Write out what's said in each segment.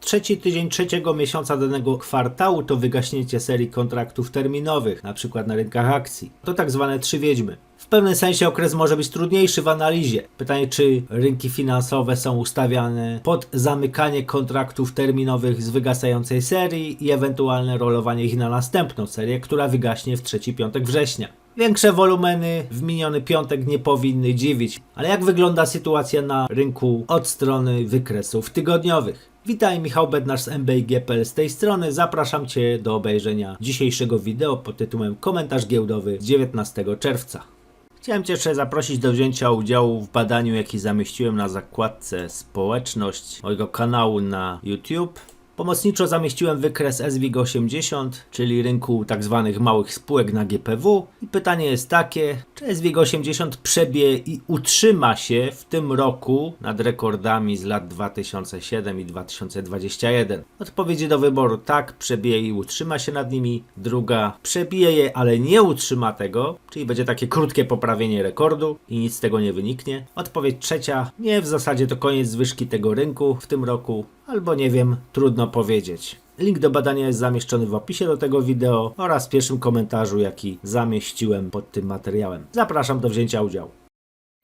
Trzeci tydzień trzeciego miesiąca danego kwartału to wygaśnięcie serii kontraktów terminowych, przykład na rynkach akcji. To tak zwane trzy wiedźmy. W pewnym sensie okres może być trudniejszy w analizie. Pytanie, czy rynki finansowe są ustawiane pod zamykanie kontraktów terminowych z wygasającej serii i ewentualne rolowanie ich na następną serię, która wygaśnie w trzeci piątek września. Większe wolumeny w miniony piątek nie powinny dziwić. Ale jak wygląda sytuacja na rynku od strony wykresów tygodniowych? Witaj, Michał Bednarz z MBIG.pl z tej strony. Zapraszam Cię do obejrzenia dzisiejszego wideo pod tytułem Komentarz giełdowy z 19 czerwca. Chciałem Cię jeszcze zaprosić do wzięcia udziału w badaniu, jaki zamieściłem na zakładce społeczność mojego kanału na YouTube. Pomocniczo zamieściłem wykres SWIG80, czyli rynku tzw. małych spółek na GPW. I pytanie jest takie, czy SWIG80 przebie i utrzyma się w tym roku nad rekordami z lat 2007 i 2021? Odpowiedzi do wyboru tak, przebije i utrzyma się nad nimi. Druga, przebije je, ale nie utrzyma tego, czyli będzie takie krótkie poprawienie rekordu i nic z tego nie wyniknie. Odpowiedź trzecia, nie, w zasadzie to koniec zwyżki tego rynku w tym roku, albo nie wiem, trudno powiedzieć. Link do badania jest zamieszczony w opisie do tego wideo oraz w pierwszym komentarzu, jaki zamieściłem pod tym materiałem. Zapraszam do wzięcia udziału.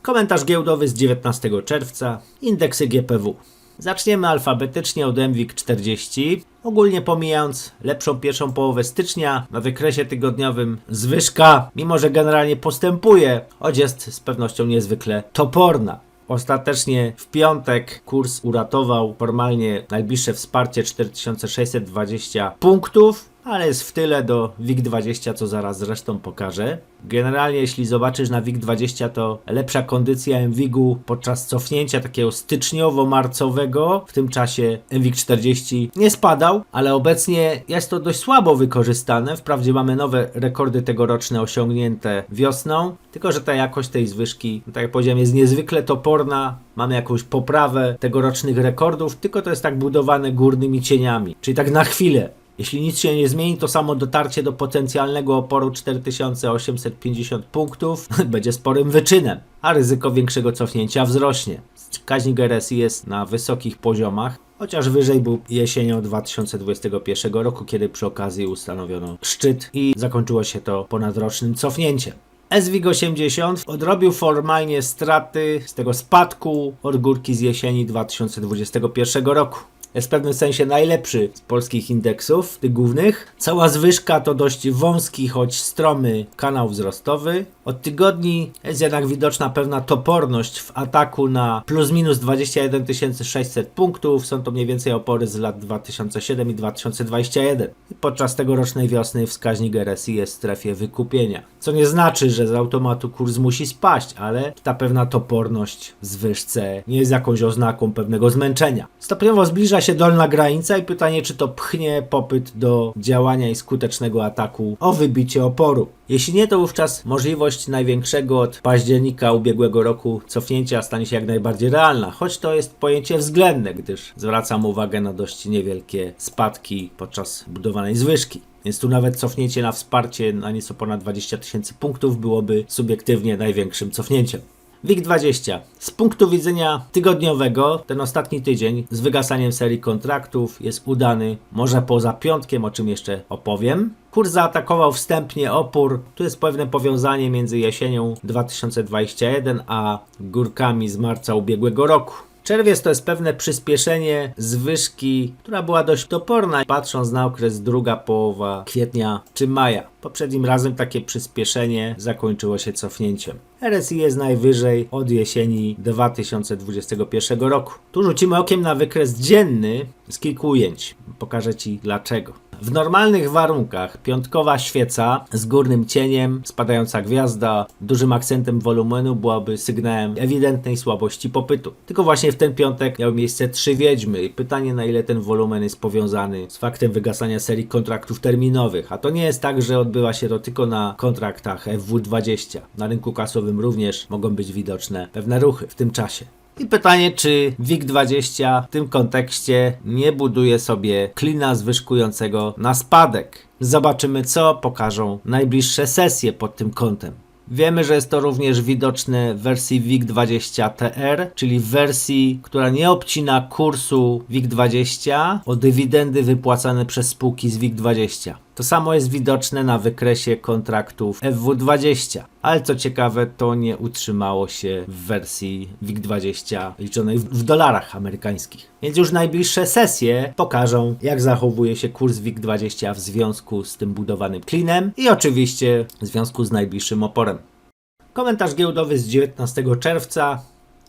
Komentarz giełdowy z 19 czerwca. Indeksy GPW. Zaczniemy alfabetycznie od MWIG 40. Ogólnie pomijając lepszą pierwszą połowę stycznia, na wykresie tygodniowym zwyżka, mimo że generalnie postępuje, choć jest z pewnością niezwykle toporna. Ostatecznie w piątek kurs uratował formalnie najbliższe wsparcie 4620 punktów, ale jest w tyle do WIG20, co zaraz zresztą pokażę. Generalnie, jeśli zobaczysz na WIG20, to lepsza kondycja MWIG-u podczas cofnięcia takiego styczniowo-marcowego. W tym czasie MWIG40 nie spadał, ale obecnie jest to dość słabo wykorzystane. Wprawdzie mamy nowe rekordy tegoroczne osiągnięte wiosną, tylko że ta jakość tej zwyżki, tak jak powiedziałem, jest niezwykle toporna. Mamy jakąś poprawę tegorocznych rekordów, tylko to jest tak budowane górnymi cieniami, czyli tak na chwilę. Jeśli nic się nie zmieni, to samo dotarcie do potencjalnego oporu 4850 punktów będzie sporym wyczynem, a ryzyko większego cofnięcia wzrośnie. Wskaźnik RSI jest na wysokich poziomach, chociaż wyżej był jesienią 2021 roku, kiedy przy okazji ustanowiono szczyt i zakończyło się to ponadrocznym cofnięciem. SWIG80 odrobił formalnie straty z tego spadku od górki z jesieni 2021 roku jest w pewnym sensie najlepszy z polskich indeksów, tych głównych. Cała zwyżka to dość wąski, choć stromy kanał wzrostowy. Od tygodni jest jednak widoczna pewna toporność w ataku na plus minus 21 600 punktów. Są to mniej więcej opory z lat 2007 i 2021. I podczas tegorocznej wiosny wskaźnik RSI jest w strefie wykupienia. Co nie znaczy, że z automatu kurs musi spaść, ale ta pewna toporność w zwyżce nie jest jakąś oznaką pewnego zmęczenia. Stopniowo zbliża się dolna granica i pytanie, czy to pchnie popyt do działania i skutecznego ataku o wybicie oporu. Jeśli nie, to wówczas możliwość największego od października ubiegłego roku cofnięcia stanie się jak najbardziej realna, choć to jest pojęcie względne, gdyż zwracam uwagę na dość niewielkie spadki podczas budowanej zwyżki. Więc tu nawet cofnięcie na wsparcie na nieco ponad 20 tysięcy punktów byłoby subiektywnie największym cofnięciem. WIG20. Z punktu widzenia tygodniowego, ten ostatni tydzień z wygasaniem serii kontraktów jest udany, może poza piątkiem, o czym jeszcze opowiem. Kurs zaatakował wstępnie opór. Tu jest pewne powiązanie między jesienią 2021 a górkami z marca ubiegłego roku. Czerwiec to jest pewne przyspieszenie zwyżki, która była dość toporna, patrząc na okres druga połowa kwietnia czy maja. Poprzednim razem takie przyspieszenie zakończyło się cofnięciem. RSI jest najwyżej od jesieni 2021 roku. Tu rzucimy okiem na wykres dzienny z kilku ujęć. Pokażę Ci dlaczego. W normalnych warunkach piątkowa świeca z górnym cieniem, spadająca gwiazda, dużym akcentem wolumenu byłaby sygnałem ewidentnej słabości popytu. Tylko właśnie w ten piątek miały miejsce trzy wiedźmy i pytanie na ile ten wolumen jest powiązany z faktem wygasania serii kontraktów terminowych. A to nie jest tak, że odbywa się to tylko na kontraktach FW20. Na rynku kasowym również mogą być widoczne pewne ruchy w tym czasie. I pytanie, czy WIG20 w tym kontekście nie buduje sobie klina zwyżkującego na spadek. Zobaczymy, co pokażą najbliższe sesje pod tym kątem. Wiemy, że jest to również widoczne w wersji WIG20TR, czyli w wersji, która nie obcina kursu WIG20 o dywidendy wypłacane przez spółki z WIG20. To samo jest widoczne na wykresie kontraktów FW20, ale co ciekawe, to nie utrzymało się w wersji WIG20 liczonej w, dolarach amerykańskich. Więc już najbliższe sesje pokażą, jak zachowuje się kurs WIG20 w związku z tym budowanym klinem i oczywiście w związku z najbliższym oporem. Komentarz giełdowy z 19 czerwca.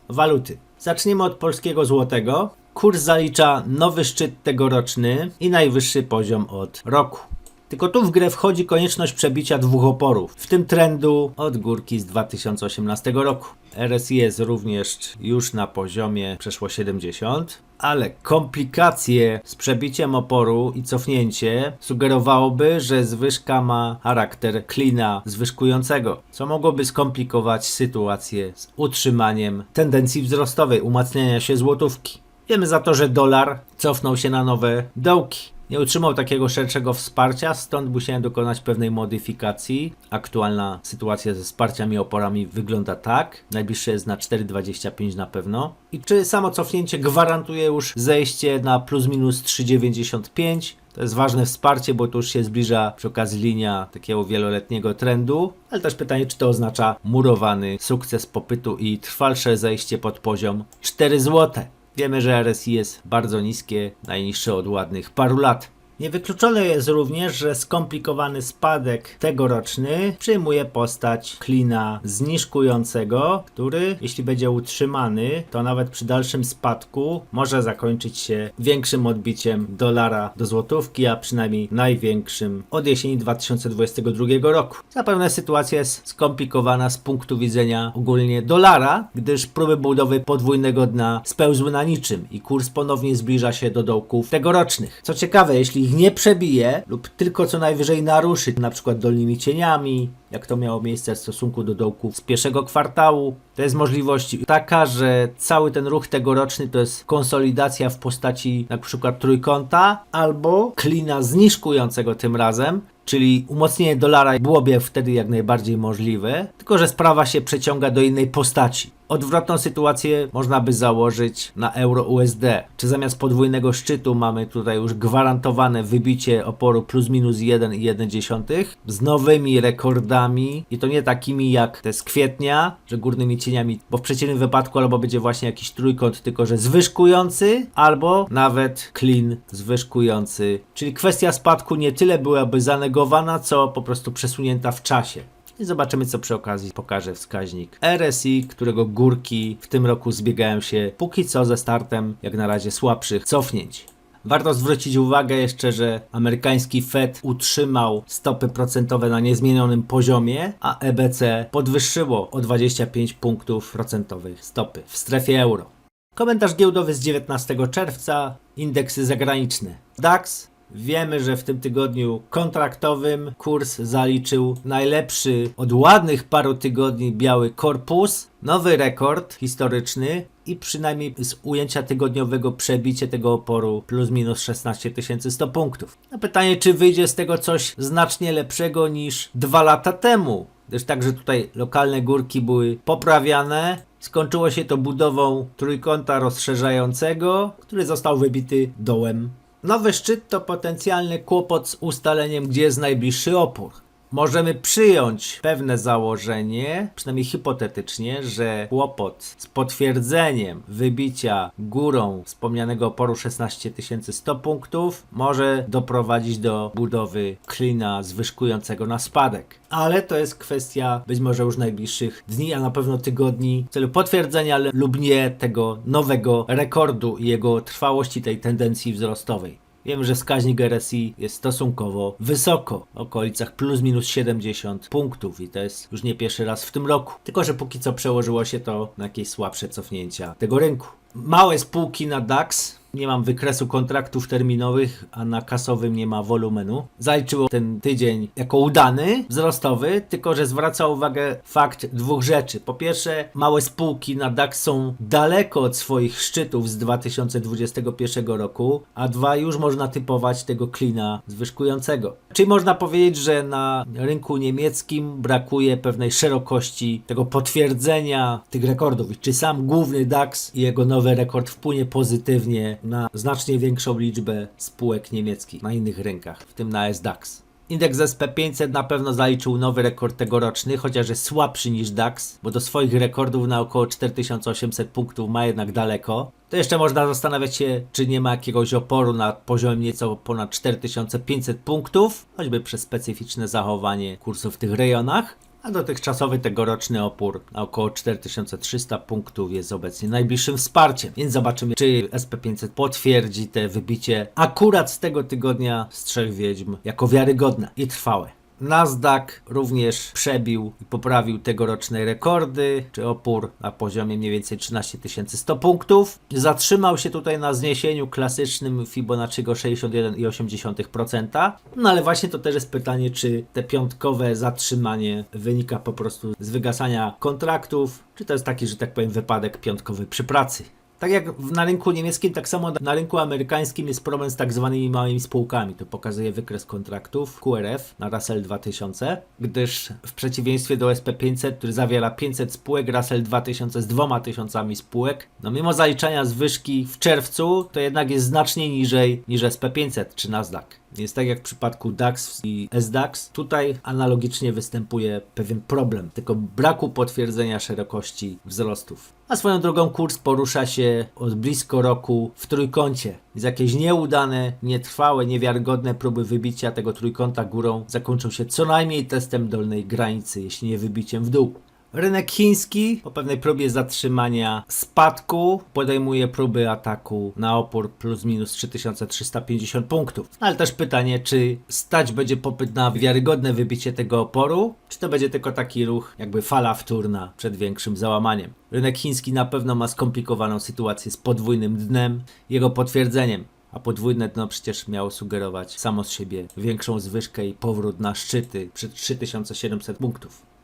Waluty. Zaczniemy od polskiego złotego. Kurs zalicza nowy szczyt tegoroczny i najwyższy poziom od roku. Tylko tu w grę wchodzi konieczność przebicia dwóch oporów, w tym trendu od górki z 2018 roku. RSI jest również już na poziomie przeszło 70, ale komplikacje z przebiciem oporu i cofnięcie sugerowałoby, że zwyżka ma charakter klina zwyżkującego, co mogłoby skomplikować sytuację z utrzymaniem tendencji wzrostowej, umacniania się złotówki. Wiemy za to, że dolar cofnął się na nowe dołki. Nie utrzymał takiego szerszego wsparcia, stąd musiałem dokonać pewnej modyfikacji. Aktualna sytuacja ze wsparciami i oporami wygląda tak. Najbliższe jest na 4,25 na pewno. I czy samo cofnięcie gwarantuje już zejście na plus minus 3,95? To jest ważne wsparcie, bo to już się zbliża przy okazji linia takiego wieloletniego trendu, ale też pytanie, czy to oznacza murowany sukces popytu i trwalsze zejście pod poziom 4 złote. Wiemy, że RSI jest bardzo niskie, najniższe od ładnych paru lat. Niewykluczone jest również, że skomplikowany spadek tegoroczny przyjmuje postać klina zniżkującego, który, jeśli będzie utrzymany, to nawet przy dalszym spadku może zakończyć się większym odbiciem dolara do złotówki, a przynajmniej największym od jesieni 2022 roku. Zapewne sytuacja jest skomplikowana z punktu widzenia ogólnie dolara, gdyż próby budowy podwójnego dna spełzły na niczym i kurs ponownie zbliża się do dołków tegorocznych. Co ciekawe, jeśli ich nie przebije lub tylko co najwyżej naruszy, na przykład dolnymi cieniami, jak to miało miejsce w stosunku do dołków z pierwszego kwartału, to jest możliwość taka, że cały ten ruch tegoroczny to jest konsolidacja w postaci na przykład trójkąta albo klina zniżkującego tym razem, czyli umocnienie dolara byłoby wtedy jak najbardziej możliwe, tylko że sprawa się przeciąga do innej postaci. Odwrotną sytuację można by założyć na euro USD. Czy zamiast podwójnego szczytu mamy tutaj już gwarantowane wybicie oporu plus minus 1,1 z nowymi rekordami i to nie takimi jak te z kwietnia, że górnymi cieniami, bo w przeciwnym wypadku albo będzie właśnie jakiś trójkąt, tylko że zwyżkujący, albo nawet clean zwyżkujący. Czyli kwestia spadku nie tyle byłaby zanegowana, co po prostu przesunięta w czasie. I zobaczymy, co przy okazji pokaże wskaźnik RSI, którego górki w tym roku zbiegają się póki co ze startem, jak na razie słabszych cofnięć. Warto zwrócić uwagę jeszcze, że amerykański Fed utrzymał stopy procentowe na niezmienionym poziomie, a EBC podwyższyło o 25 punktów procentowych stopy w strefie euro. Komentarz giełdowy z 19 czerwca, indeksy zagraniczne. DAX Wiemy, że w tym tygodniu kontraktowym kurs zaliczył najlepszy od ładnych paru tygodni biały korpus, nowy rekord historyczny i przynajmniej z ujęcia tygodniowego przebicie tego oporu plus minus 16 100 punktów. Na pytanie, czy wyjdzie z tego coś znacznie lepszego niż dwa lata temu, gdyż także tutaj lokalne górki były poprawiane. Skończyło się to budową trójkąta rozszerzającego, który został wybity dołem Nowy szczyt to potencjalny kłopot z ustaleniem, gdzie jest najbliższy opór. Możemy przyjąć pewne założenie, przynajmniej hipotetycznie, że kłopot z potwierdzeniem wybicia górą wspomnianego oporu 16100 punktów może doprowadzić do budowy klina zwyżkującego na spadek. Ale to jest kwestia być może już najbliższych dni, a na pewno tygodni w celu potwierdzenia lub nie tego nowego rekordu i jego trwałości tej tendencji wzrostowej. Wiem, że wskaźnik RSI jest stosunkowo wysoko, w okolicach plus minus 70 punktów i to jest już nie pierwszy raz w tym roku. Tylko, że póki co przełożyło się to na jakieś słabsze cofnięcia tego rynku. Małe spółki na DAX. Nie mam wykresu kontraktów terminowych, a na kasowym nie ma wolumenu. Zaliczyło ten tydzień jako udany, wzrostowy, tylko że zwraca uwagę fakt dwóch rzeczy. Po pierwsze, małe spółki na DAX są daleko od swoich szczytów z 2021 roku, a dwa, już można typować tego klina zwyżkującego. Czyli można powiedzieć, że na rynku niemieckim brakuje pewnej szerokości tego potwierdzenia tych rekordów. Czy sam główny DAX i jego nowy rekord wpłynie pozytywnie na znacznie większą liczbę spółek niemieckich na innych rynkach, w tym na SDAX. Indeks SP500 na pewno zaliczył nowy rekord tegoroczny, chociaż jest słabszy niż DAX, bo do swoich rekordów na około 4800 punktów ma jednak daleko. To jeszcze można zastanawiać się, czy nie ma jakiegoś oporu na poziomie nieco ponad 4500 punktów, choćby przez specyficzne zachowanie kursu w tych rejonach. A dotychczasowy tegoroczny opór około 4300 punktów jest obecnie najbliższym wsparciem. Więc zobaczymy, czy SP500 potwierdzi te wybicie akurat z tego tygodnia z trzech wiedźm jako wiarygodne i trwałe. Nasdaq również przebił i poprawił tegoroczne rekordy, czy opór na poziomie mniej więcej 13 100 punktów. Zatrzymał się tutaj na zniesieniu klasycznym Fibonacciego 61,8%. No ale właśnie to też jest pytanie, czy te piątkowe zatrzymanie wynika po prostu z wygasania kontraktów, czy to jest taki, że tak powiem, wypadek piątkowy przy pracy. Tak jak na rynku niemieckim, tak samo na rynku amerykańskim jest problem z tak zwanymi małymi spółkami. To pokazuje wykres kontraktów QRF na Russell 2000, gdyż w przeciwieństwie do SP500, który zawiera 500 spółek, Russell 2000 z dwoma tysiącami spółek, no mimo zaliczania zwyżki w czerwcu, to jednak jest znacznie niżej niż SP500 czy Nasdaq. Jest tak jak w przypadku DAX i SDAX. Tutaj analogicznie występuje pewien problem, tylko braku potwierdzenia szerokości wzrostów. A swoją drogą kurs porusza się od blisko roku w trójkącie. Więc jakieś nieudane, nietrwałe, niewiarygodne próby wybicia tego trójkąta górą zakończą się co najmniej testem dolnej granicy, jeśli nie wybiciem w dół. Rynek chiński po pewnej próbie zatrzymania spadku podejmuje próby ataku na opór plus minus 3350 punktów. Ale też pytanie, czy stać będzie popyt na wiarygodne wybicie tego oporu, czy to będzie tylko taki ruch, jakby fala wtórna przed większym załamaniem. Rynek chiński na pewno ma skomplikowaną sytuację z podwójnym dnem, jego potwierdzeniem. A podwójne dno przecież miało sugerować samo z siebie większą zwyżkę i powrót na szczyty przed 3700 punktów.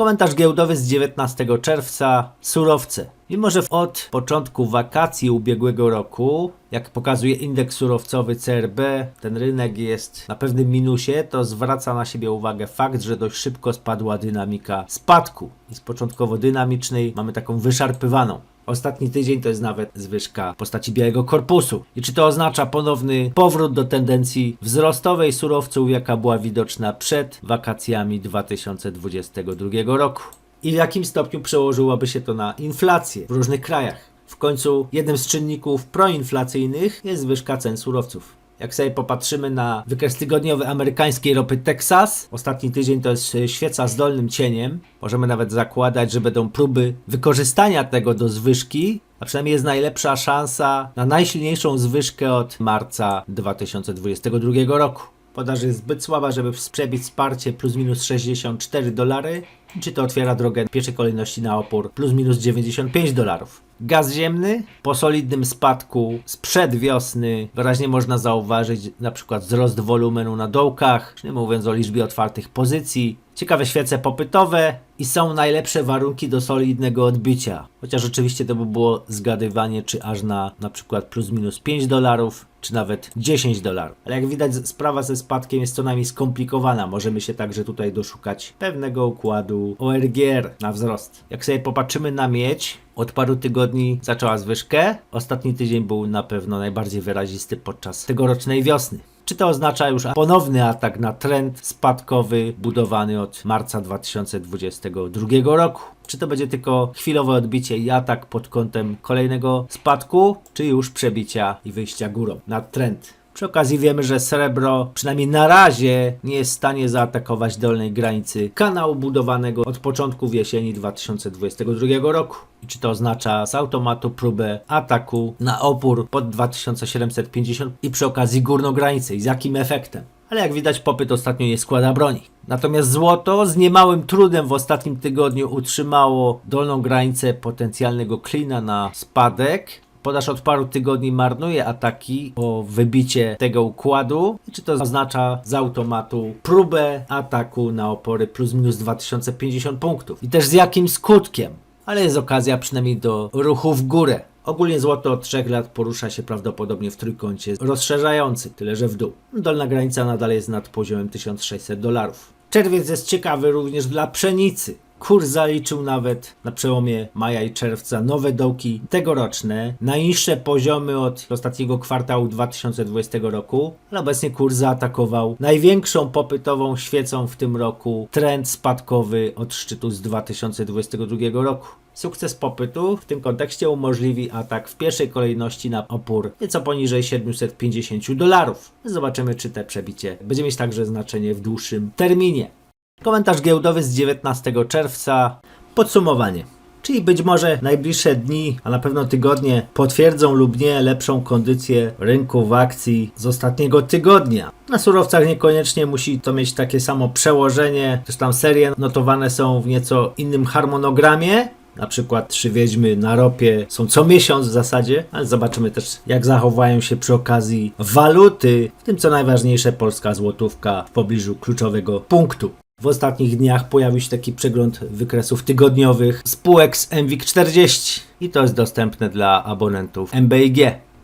Komentarz giełdowy z 19 czerwca. Surowce. Mimo, że od początku wakacji ubiegłego roku, jak pokazuje indeks surowcowy CRB, ten rynek jest na pewnym minusie, to zwraca na siebie uwagę fakt, że dość szybko spadła dynamika spadku. I z początkowo dynamicznej mamy taką wyszarpywaną. Ostatni tydzień to jest nawet zwyżka w postaci białego korpusu. I czy to oznacza ponowny powrót do tendencji wzrostowej surowców, jaka była widoczna przed wakacjami 2022 roku? I w jakim stopniu przełożyłoby się to na inflację w różnych krajach? W końcu jednym z czynników proinflacyjnych jest zwyżka cen surowców. Jak sobie popatrzymy na wykres tygodniowy amerykańskiej ropy Texas, ostatni tydzień to jest e, świeca z dolnym cieniem. Możemy nawet zakładać, że będą próby wykorzystania tego do zwyżki, a przynajmniej jest najlepsza szansa na najsilniejszą zwyżkę od marca 2022 roku. Podaż jest zbyt słaba, żeby przebić wsparcie plus minus 64 dolary, czy to otwiera drogę w pierwszej kolejności na opór plus minus 95 dolarów. Gaz ziemny po solidnym spadku sprzed wiosny wyraźnie można zauważyć na przykład wzrost wolumenu na dołkach, nie mówiąc o liczbie otwartych pozycji. Ciekawe świece popytowe i są najlepsze warunki do solidnego odbicia. Chociaż oczywiście to by było zgadywanie, czy aż na na przykład plus minus 5 dolarów, czy nawet 10 dolarów. Ale jak widać, sprawa ze spadkiem jest co najmniej skomplikowana. Możemy się także tutaj doszukać pewnego układu ORGR na wzrost. Jak sobie popatrzymy na miedź, od paru tygodni zaczęła zwyżkę. Ostatni tydzień był na pewno najbardziej wyrazisty podczas tegorocznej wiosny. Czy to oznacza już ponowny atak na trend spadkowy budowany od marca 2022 roku? Czy to będzie tylko chwilowe odbicie i atak pod kątem kolejnego spadku, czy już przebicia i wyjścia górą na trend? Przy okazji wiemy, że srebro przynajmniej na razie nie jest w stanie zaatakować dolnej granicy kanału budowanego od początku jesieni 2022 roku. I czy to oznacza z automatu próbę ataku na opór pod 2750 i przy okazji górną granicę i z jakim efektem? ale jak widać popyt ostatnio nie składa broni. Natomiast złoto z niemałym trudem w ostatnim tygodniu utrzymało dolną granicę potencjalnego klina na spadek. Podaż od paru tygodni marnuje ataki o wybicie tego układu. Czy to oznacza z automatu próbę ataku na opory plus minus 2050 punktów? I też z jakim skutkiem? Ale jest okazja przynajmniej do ruchu w górę. Ogólnie złoto od 3 lat porusza się prawdopodobnie w trójkącie rozszerzającym, tyle że w dół. Dolna granica nadal jest nad poziomem 1600 dolarów. Czerwiec jest ciekawy również dla pszenicy. Kurs zaliczył nawet na przełomie maja i czerwca nowe dołki tegoroczne, najniższe poziomy od ostatniego kwartału 2020 roku, ale obecnie kurs zaatakował największą popytową świecą w tym roku trend spadkowy od szczytu z 2022 roku. Sukces popytu w tym kontekście umożliwi atak w pierwszej kolejności na opór nieco poniżej 750 dolarów. Zobaczymy, czy te przebicie będzie mieć także znaczenie w dłuższym terminie. Komentarz giełdowy z 19 czerwca. Podsumowanie. Czyli być może najbliższe dni, a na pewno tygodnie potwierdzą lub nie lepszą kondycję rynków akcji z ostatniego tygodnia. Na surowcach niekoniecznie musi to mieć takie samo przełożenie, też tam serie notowane są w nieco innym harmonogramie. Na przykład trzy wiedźmy na ropie są co miesiąc w zasadzie, ale zobaczymy też jak zachowają się przy okazji waluty, w tym co najważniejsze polska złotówka w pobliżu kluczowego punktu. W ostatnich dniach pojawił się taki przegląd wykresów tygodniowych spółek z MWIG 40 i to jest dostępne dla abonentów MBIG.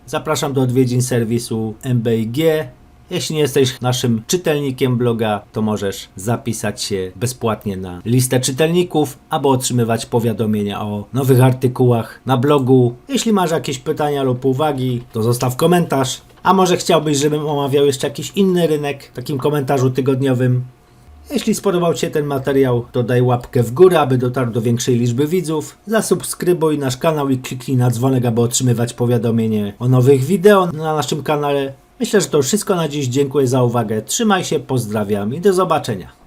Zapraszam do odwiedzin serwisu MBIG. Jeśli nie jesteś naszym czytelnikiem bloga, to możesz zapisać się bezpłatnie na listę czytelników, aby otrzymywać powiadomienia o nowych artykułach na blogu. Jeśli masz jakieś pytania lub uwagi, to zostaw komentarz. A może chciałbyś, żebym omawiał jeszcze jakiś inny rynek w takim komentarzu tygodniowym? Jeśli spodobał Ci się ten materiał, to daj łapkę w górę, aby dotarł do większej liczby widzów. Zasubskrybuj nasz kanał i kliknij na dzwonek, aby otrzymywać powiadomienie o nowych wideo na naszym kanale. Myślę, że to wszystko na dziś. Dziękuję za uwagę. Trzymaj się, pozdrawiam i do zobaczenia.